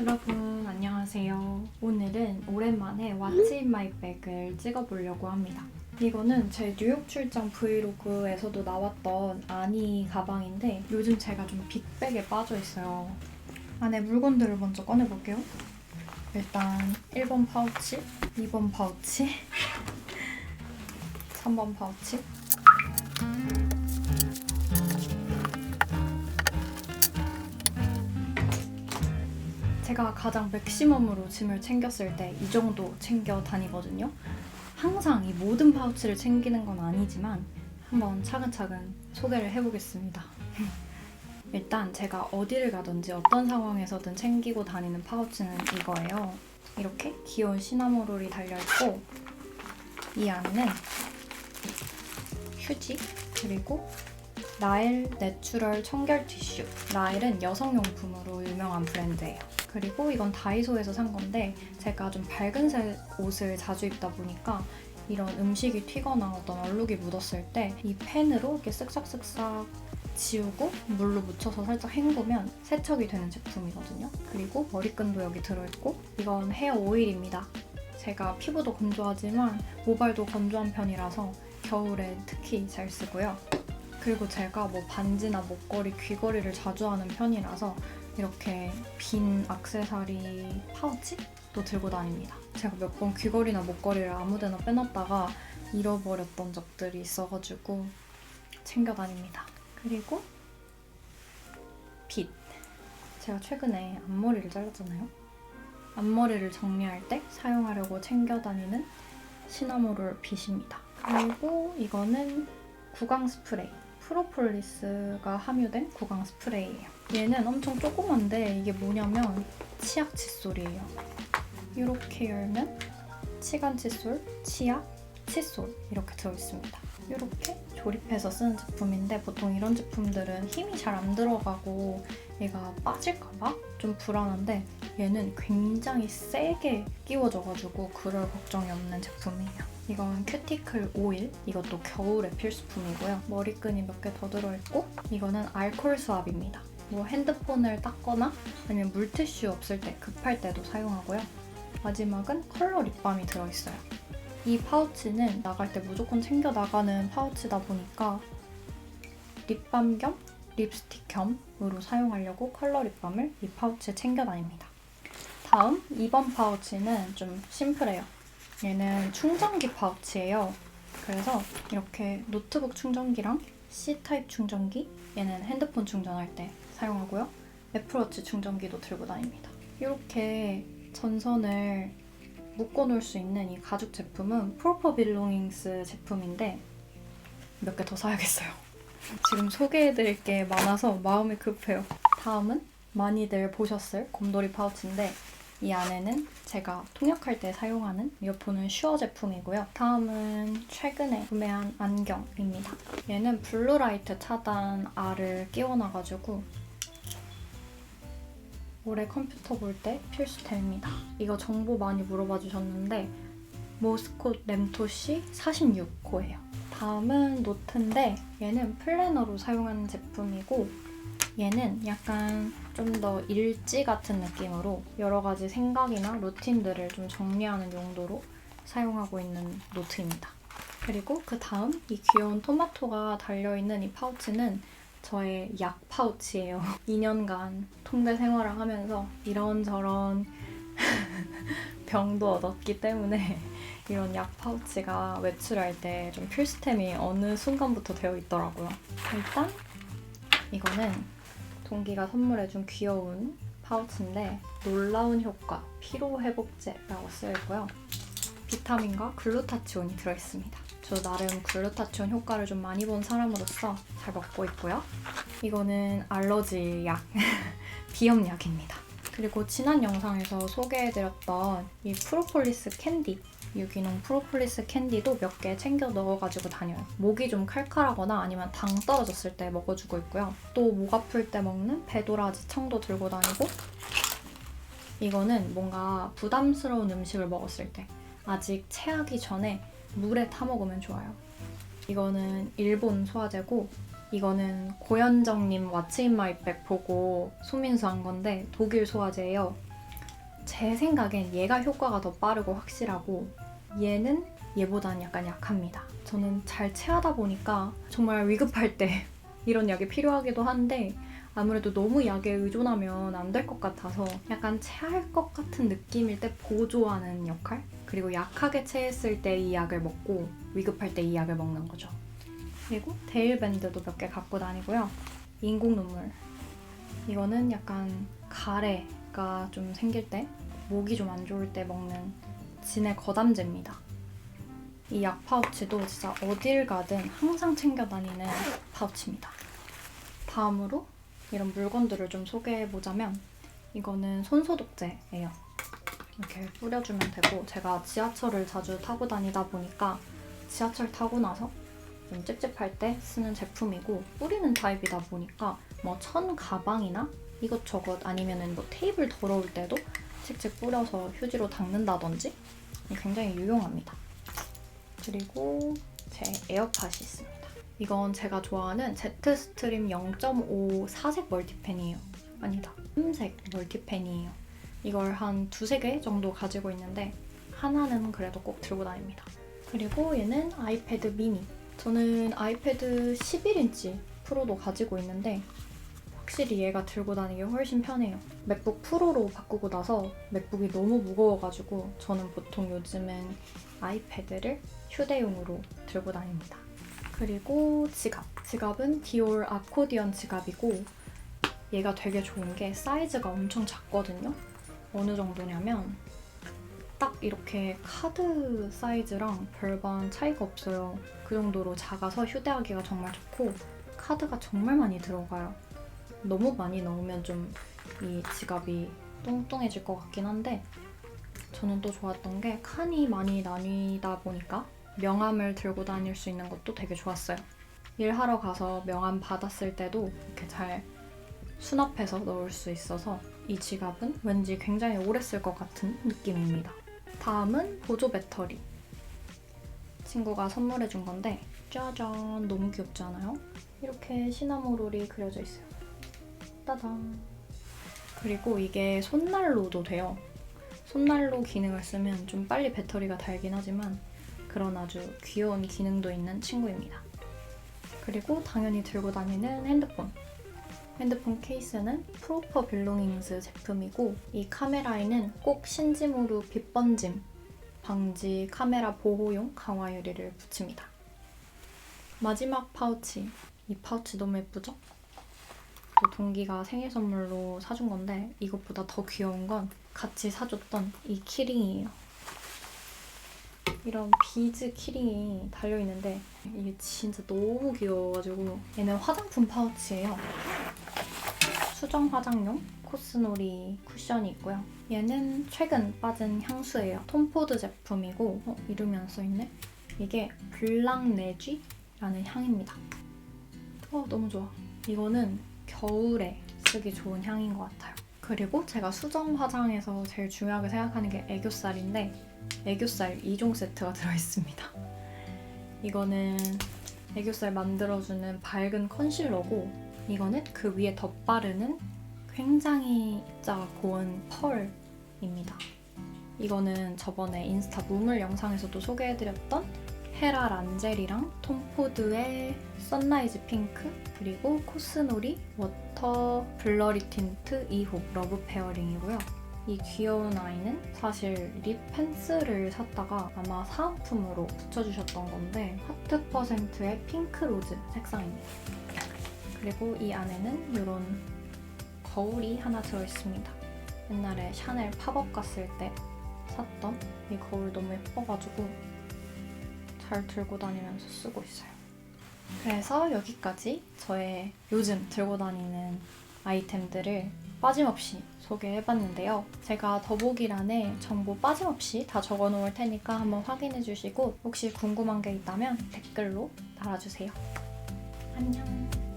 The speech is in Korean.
여러분 안녕하세요. 오늘은 오랜만에 What's in my bag을 찍어보려고 합니다. 이거는 제 뉴욕 출장 브이로그에서도 나왔던 아니 가방인데 요즘 제가 좀 빅백에 빠져 있어요. 안에 물건들을 먼저 꺼내볼게요. 일단 1번 파우치, 2번 파우치, 3번 파우치, 제가 가장 맥시멈으로 짐을 챙겼을 때 이 정도 챙겨 다니거든요. 항상 이 모든 파우치를 챙기는 건 아니지만 한번 차근차근 소개를 해보겠습니다. 일단 제가 어디를 가든지 어떤 상황에서든 챙기고 다니는 파우치는 이거예요. 이렇게 귀여운 시나모롤이 달려있고 이 안에는 휴지 그리고 나엘 내추럴 청결 티슈. 나엘은 여성용품으로 유명한 브랜드예요. 그리고 이건 다이소에서 산 건데 제가 좀 밝은색 옷을 자주 입다 보니까 이런 음식이 튀거나 어떤 얼룩이 묻었을 때 이 펜으로 이렇게 쓱싹쓱싹 지우고 물로 묻혀서 살짝 헹구면 세척이 되는 제품이거든요. 그리고 머리끈도 여기 들어있고 이건 헤어 오일입니다. 제가 피부도 건조하지만 모발도 건조한 편이라서 겨울에 특히 잘 쓰고요. 그리고 제가 뭐 반지나 목걸이, 귀걸이를 자주 하는 편이라서 이렇게 빈 악세사리 파우치도 들고 다닙니다. 제가 몇 번 귀걸이나 목걸이를 아무데나 빼놨다가 잃어버렸던 적들이 있어가지고 챙겨 다닙니다. 그리고 빗. 제가 최근에 앞머리를 잘랐잖아요. 앞머리를 정리할 때 사용하려고 챙겨 다니는 시나모롤 빗입니다. 그리고 이거는 구강 스프레이. 프로폴리스가 함유된 구강 스프레이예요. 얘는 엄청 조그만데 이게 뭐냐면 치약 칫솔이에요. 이렇게 열면 치간 칫솔, 치약, 칫솔 이렇게 들어있습니다. 이렇게 조립해서 쓰는 제품인데 보통 이런 제품들은 힘이 잘 안 들어가고 얘가 빠질까봐 좀 불안한데 얘는 굉장히 세게 끼워져가지고 그럴 걱정이 없는 제품이에요. 이건 큐티클 오일, 이것도 겨울에 필수품이고요. 머리끈이 몇 개 더 들어있고 이거는 알콜 수압입니다. 뭐 핸드폰을 닦거나 아니면 물티슈 없을 때 급할 때도 사용하고요. 마지막은 컬러 립밤이 들어있어요. 이 파우치는 나갈 때 무조건 챙겨 나가는 파우치다 보니까 립밤 겸 립스틱 겸으로 사용하려고 컬러 립밤을 이 파우치에 챙겨 다닙니다. 다음 2번 파우치는 좀 심플해요. 얘는 충전기 파우치예요. 그래서 이렇게 노트북 충전기랑 C타입 충전기, 얘는 핸드폰 충전할 때 사용하고요. 애플워치 충전기도 들고 다닙니다. 이렇게 전선을 묶어놓을 수 있는 이 가죽 제품은 프로퍼 빌롱잉스 제품인데 몇 개 더 사야겠어요. 지금 소개해드릴 게 많아서 마음이 급해요. 다음은 많이들 보셨을 곰돌이 파우치인데 이 안에는 제가 통역할 때 사용하는 이어폰은 슈어 제품이고요. 다음은 최근에 구매한 안경입니다. 얘는 블루라이트 차단 알을 끼워놔가지고 올해 컴퓨터 볼 때 필수템입니다. 이거 정보 많이 물어봐 주셨는데 모스콧 램토시 46호예요. 다음은 노트인데 얘는 플래너로 사용하는 제품이고 얘는 약간 좀 더 일지 같은 느낌으로 여러 가지 생각이나 루틴들을 좀 정리하는 용도로 사용하고 있는 노트입니다. 그리고 그 다음 이 귀여운 토마토가 달려있는 이 파우치는 저의 약 파우치예요. 2년간 통대 생활을 하면서 이런저런 병도 얻었기 때문에 이런 약 파우치가 외출할 때 좀 필수템이 어느 순간부터 되어 있더라고요. 일단 이거는 동기가 선물해준 귀여운 파우치인데 놀라운 효과 피로 회복제라고 쓰여 있고요. 비타민과 글루타치온이 들어있습니다. 저 나름 글루타치온 효과를 좀 많이 본 사람으로서 잘 먹고 있고요. 이거는 알러지 약, 비염약입니다. 그리고 지난 영상에서 소개해드렸던 이 프로폴리스 캔디 유기농 프로폴리스 캔디도 몇 개 챙겨 넣어가지고 다녀요. 목이 좀 칼칼하거나 아니면 당 떨어졌을 때 먹어주고 있고요. 또 목 아플 때 먹는 배도라지 청도 들고 다니고 이거는 뭔가 부담스러운 음식을 먹었을 때 아직 체하기 전에 물에 타 먹으면 좋아요. 이거는 일본 소화제고 이거는 고현정님 왓츠 인 마이백 보고 소민수 한 건데 독일 소화제예요. 제 생각엔 얘가 효과가 더 빠르고 확실하고 얘는 얘보다는 약간 약합니다. 저는 잘 체하다 보니까 정말 위급할 때 이런 약이 필요하기도 한데 아무래도 너무 약에 의존하면 안 될 것 같아서 약간 체할 것 같은 느낌일 때 보조하는 역할? 그리고 약하게 체했을 때 이 약을 먹고 위급할 때 이 약을 먹는 거죠. 그리고 데일밴드도 몇 개 갖고 다니고요. 인공 눈물. 이거는 약간 가래가 좀 생길 때, 목이 좀 안 좋을 때 먹는 진의 거담제입니다. 이 약 파우치도 진짜 어딜 가든 항상 챙겨 다니는 파우치입니다. 다음으로 이런 물건들을 좀 소개해보자면 이거는 손소독제예요. 이렇게 뿌려주면 되고 제가 지하철을 자주 타고 다니다 보니까 지하철 타고 나서 좀 찝찝할 때 쓰는 제품이고 뿌리는 타입이다 보니까 뭐 천 가방이나 이것저것 아니면은 뭐 테이블 더러울 때도 칙칙 뿌려서 휴지로 닦는다든지 굉장히 유용합니다. 그리고 제 에어팟이 있습니다. 이건 제가 좋아하는 제트스트림 0.5 사색 멀티펜이에요. 아니다. 삼색 멀티펜이에요. 이걸 한 두세 개 정도 가지고 있는데 하나는 그래도 꼭 들고 다닙니다. 그리고 얘는 아이패드 미니. 저는 아이패드 11인치 프로도 가지고 있는데 확실히 얘가 들고 다니기 훨씬 편해요. 맥북 프로로 바꾸고 나서 맥북이 너무 무거워가지고 저는 보통 요즘은 아이패드를 휴대용으로 들고 다닙니다. 그리고 지갑. 지갑은 디올 아코디언 지갑이고 얘가 되게 좋은 게 사이즈가 엄청 작거든요. 어느 정도냐면 딱 이렇게 카드 사이즈랑 별반 차이가 없어요. 그 정도로 작아서 휴대하기가 정말 좋고 카드가 정말 많이 들어가요. 너무 많이 넣으면 좀 이 지갑이 뚱뚱해질 것 같긴 한데 저는 또 좋았던 게 칸이 많이 나뉘다 보니까 명함을 들고 다닐 수 있는 것도 되게 좋았어요. 일하러 가서 명함 받았을 때도 이렇게 잘 수납해서 넣을 수 있어서 이 지갑은 왠지 굉장히 오래 쓸 것 같은 느낌입니다. 다음은 보조 배터리. 친구가 선물해 준 건데 짜잔 너무 귀엽지 않아요? 이렇게 시나모롤이 그려져 있어요. 따단. 그리고 이게 손난로도 돼요. 손난로 기능을 쓰면 좀 빨리 배터리가 닳긴 하지만 그런 아주 귀여운 기능도 있는 친구입니다. 그리고 당연히 들고 다니는 핸드폰. 핸드폰 케이스는 프로퍼 빌롱잉스 제품이고 이 카메라에는 꼭 신짐으로 빛 번짐 방지 카메라 보호용 강화 유리를 붙입니다. 마지막 파우치. 이 파우치 너무 예쁘죠? 또 동기가 생일 선물로 사준 건데 이것보다 더 귀여운 건 같이 사줬던 이 키링이에요. 이런 비즈 키링이 달려있는데 이게 진짜 너무 귀여워가지고 얘는 화장품 파우치예요. 수정 화장용 코스놀이 쿠션이 있고요. 얘는 최근 빠진 향수예요. 톰포드 제품이고 어, 이름이 안 써있네? 이게 블랑네쥐라는 향입니다. 어, 너무 좋아. 이거는 겨울에 쓰기 좋은 향인 것 같아요. 그리고 제가 수정 화장에서 제일 중요하게 생각하는 게 애교살인데 애교살 2종 세트가 들어있습니다. 이거는 애교살 만들어주는 밝은 컨실러고 이거는 그 위에 덧바르는 굉장히 입자가 고운 펄입니다. 이거는 저번에 인스타 무물 영상에서도 소개해드렸던 헤라 란젤이랑 톰포드의 선라이즈 핑크 그리고 코스놀이 워터 블러리 틴트 2호 러브 페어링이고요. 이 귀여운 아이는 사실 립 펜슬을 샀다가 아마 사은품으로 붙여주셨던 건데 하트 퍼센트의 핑크 로즈 색상입니다. 그리고 이 안에는 이런 거울이 하나 들어있습니다. 옛날에 샤넬 팝업 갔을 때 샀던 이 거울 너무 예뻐가지고 잘 들고 다니면서 쓰고 있어요. 그래서 여기까지 저의 요즘 들고 다니는 아이템들을 빠짐없이 소개해봤는데요. 제가 더보기란에 정보 빠짐없이 다 적어놓을 테니까 한번 확인해주시고 혹시 궁금한 게 있다면 댓글로 달아주세요. 안녕.